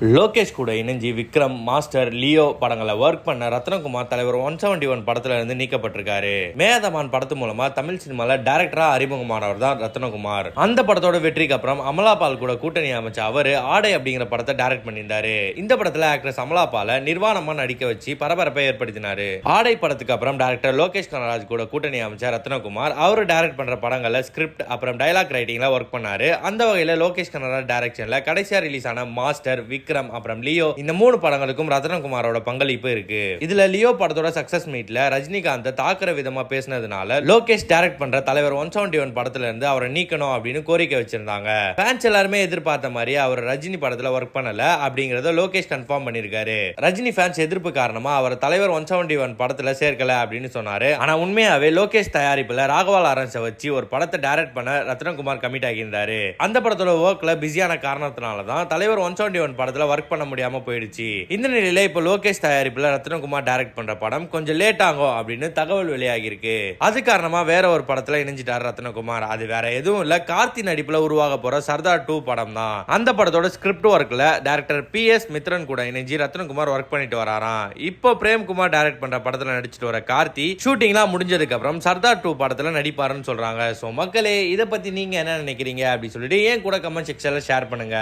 லோகேஷ் கூட இணைஞ்சி Vikram master Leo படங்களை ஒர்க் பண்ண ரத்னகுமார் தலைவர் ஒன் செவன்டி ஒன் படத்துல இருந்து நீக்கப்பட்டிருக்காரு. மேதமான் படத்து மூலமா தமிழ் சினிமால டைரக்டரா அறிமுகமானவர் தான் ரத்னகுமார். அந்த படத்தோட வெற்றிக்கு அப்புறம் அமலாபால் கூட கூட்டணி அமைச்ச அவரு ஆடை அப்படிங்கிற படத்தை டைரக்ட் பண்ணியிருந்தாரு. இந்த படத்துல ஆக்ட்ரஸ் அமலாபால நிர்வாணமா நடிக்க வச்சு பரபரப்பை ஏற்படுத்தினாரு. ஆடை படத்துக்கு அப்புறம் டைரக்டர் லோகேஷ் கனராஜ் கூட கூட்டணி அமைச்ச ரத்னகுமார் அவரு டைரக்ட் பண்ற படங்கள்ல ஸ்கிரிப்ட் அப்புறம் டைலாக் ரைட்டிங்ல ஒர்க் பண்ணாரு. அந்த வகையில லோகேஷ் கனராஜ் டைரக்ஷன்ல கடைசியா ரிலீஸ் ஆன மாஸ்டர் விக்ரம் அப்புறம் லியோ. இந்த மூணு படங்களுக்கும் ரத்னகுமாரோட பங்களிப்பு இருக்கு. இதுல லியோ படத்தோட சக்சஸ் மீட்ல ரஜினிகாந்த் தாக்குற விதமா பேசினதுனால லோகேஷ் டைரக்ட் பண்ற தலைவர் ஒன் செவன்டி ஒன் படத்துல இருந்து அவரை நீக்கணும் அப்படின்னு கோரிக்கை வச்சிருந்தாங்க. ஃபேன்ஸ் எல்லாருமே எதிர்பார்த்த மாதிரி அவர் ரஜினி படத்துல ஒர்க் பண்ணல அப்படிங்கறத லோகேஷ் கன்ஃபார்ம் பண்ணிருக்காரு. ரஜினி ஃபேன்ஸ் எதிர்ப்பு காரணமா அவர் தலைவர் ஒன் செவன்டி ஒன் படத்துல சேர்க்கல அப்படின்னு சொன்னாரு. ஆனா உண்மையாவே லோகேஷ் தயாரிப்புல ராகவா லாரன்ஸை வச்சு ஒரு படத்தை டைரக்ட் பண்ண ரத்னகுமார் கமிட் ஆகியிருந்தாரு. அந்த படத்தோட ஒர்க்ல பிஸியான காரணத்தினால தான் தலைவர் ஒன் செவன்டி ஒன் படத்தை படத்துல ஒர்க் பண்ண முடியாம போயிடுச்சு. இந்த நிலையில இப்போ லோகேஷ் தயாரிப்புல ரத்னகுமார் டைரக்ட் பண்ற படம் கொஞ்சம் லேட் ஆகும் அப்படின்னு தகவல் வெளியாகி இருக்கு அது காரணமா வேற ஒரு படத்துல இணைஞ்சிட்டார் ரத்னகுமார். அது வேற எதுவும் இல்ல. கார்த்தி நடிப்புல உருவாக போற சர்தார் டூ படம் தான். அந்த படத்தோட ஸ்கிரிப்ட் ஒர்க்ல டேரக்டர் பி எஸ் மித்ரன் கூட இணைஞ்சு ரத்னகுமார் ஒர்க் பண்ணிட்டு வராராம். இப்போ பிரேம்குமார் டைரக்ட் பண்ற படத்துல நடிச்சிட்டு வர கார்த்தி ஷூட்டிங்லாம் முடிஞ்சதுக்கு அப்புறம் சர்தார் டூ படத்துல நடிப்பாருன்னு சொல்றாங்க. சோ மக்களே இதை பத்தி நீங்க என்ன நினைக்கிறீங்க அப்படின்னு சொல்லிட்டு ஏன் கூட கமெண்ட் செக்ஷன்ல ஷேர் பண்ணுங்க.